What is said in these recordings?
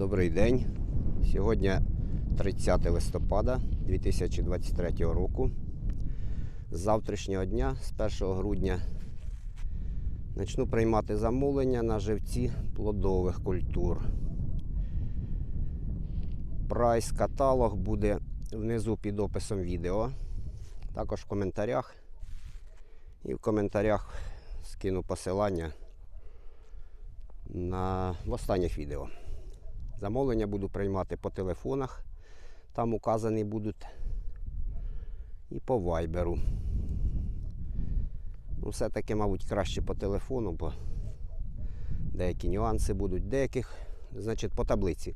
Добрий день. Сьогодні 30 листопада 2023 року. З завтрашнього дня, з 1 грудня, почну приймати замовлення на живці плодових культур. Прайс каталог буде внизу під описом відео. Також в коментарях. І в коментарях скину посилання на в останніх відео. Замовлення буду приймати по телефонах, там указані будуть. І по вайберу. Ну, все-таки, мабуть, краще по телефону, бо деякі нюанси будуть. Деяких, значить, по таблиці.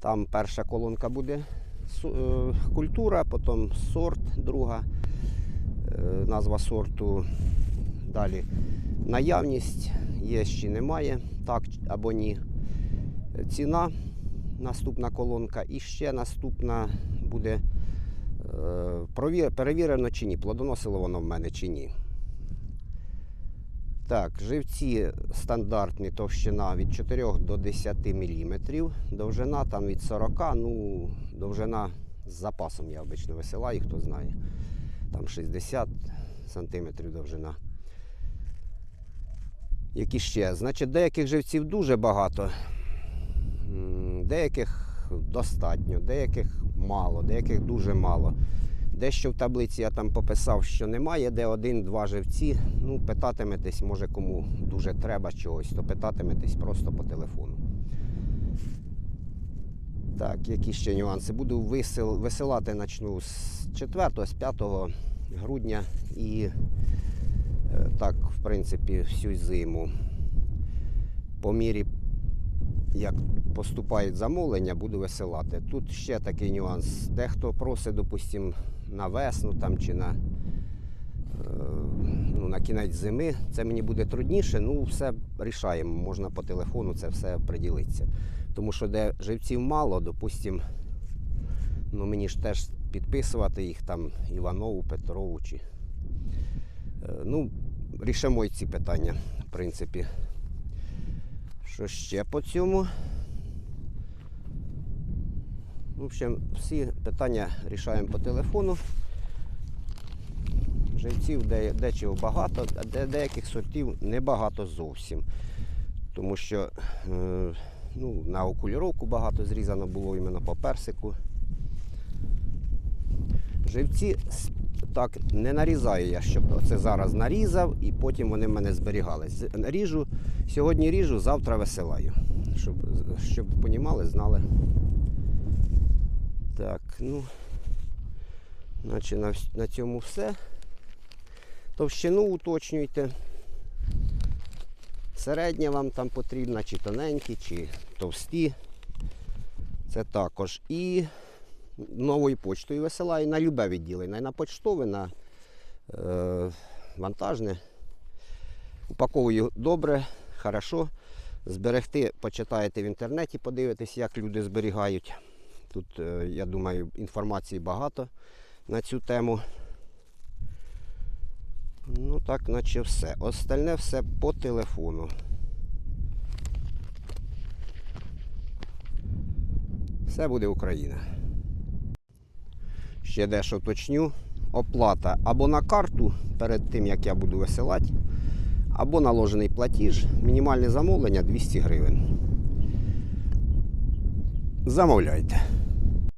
Там перша колонка буде е, культура, потім сорт, друга, е, назва сорту. Далі наявність, є чи немає, так або ні. Ціна, наступна колонка, і ще наступна буде е, перевірено чи ні, плодоносило воно в мене чи ні. Так, живці стандартні товщина від 4 до 10 мм. Довжина там від 40, ну, довжина з запасом я обично висилаю, хто знає. Там 60 см довжина. Які ще? Значить, деяких живців дуже багато. Деяких достатньо, деяких мало, деяких дуже мало. Дещо в таблиці я там пописав, що немає, де один-два живці. Ну, питатиметесь, може кому дуже треба чогось, то питатиметесь просто по телефону. Так, які ще нюанси? Буду висил, висилати почну з 4, з 5 грудня і е, так, в принципі, всю зиму. По мірі як поступають замовлення, буду висилати. Тут ще такий нюанс. Дехто просить, допустимо, на весну там, чи на, е, ну, на кінець зими. Це мені буде трудніше, ну все рішаємо. Можна по телефону це все приділитися. Тому що де живців мало, допустимо, ну мені ж теж підписувати їх там Іванову, Петрову чи. Е, Ну, рішимо і ці питання, в принципі. Що ще по цьому? В общем, всі питання рішаємо по телефону. Живців де, дечого багато, а де, деяких сортів небагато зовсім. Тому що е, ну, на окуліровку багато зрізано було іменно по персику. Живці с- так не нарізаю я, щоб це зараз нарізав і потім вони в мене зберігались. Ріжу, сьогодні ріжу, завтра висилаю. Щоб, щоб понімали, знали. Так, ну, наче на, на цьому все. Товщину уточнюйте. Середня вам там потрібна, чи тоненькі, чи товсті. Це також. І новою почтою висилаю на любе відділення. На почтове, на е, вантажне. Упаковую добре, хорошо. Зберегти почитаєте в інтернеті, подивитесь, як люди зберігають. Тут, е, я думаю, інформації багато на цю тему. Ну так, наче все. Остальне все по телефону. Все буде Україна. Ще дещо уточню. Оплата або на карту перед тим, як я буду висилати, або наложений платіж. Мінімальне замовлення 200 гривень. Замовляйте.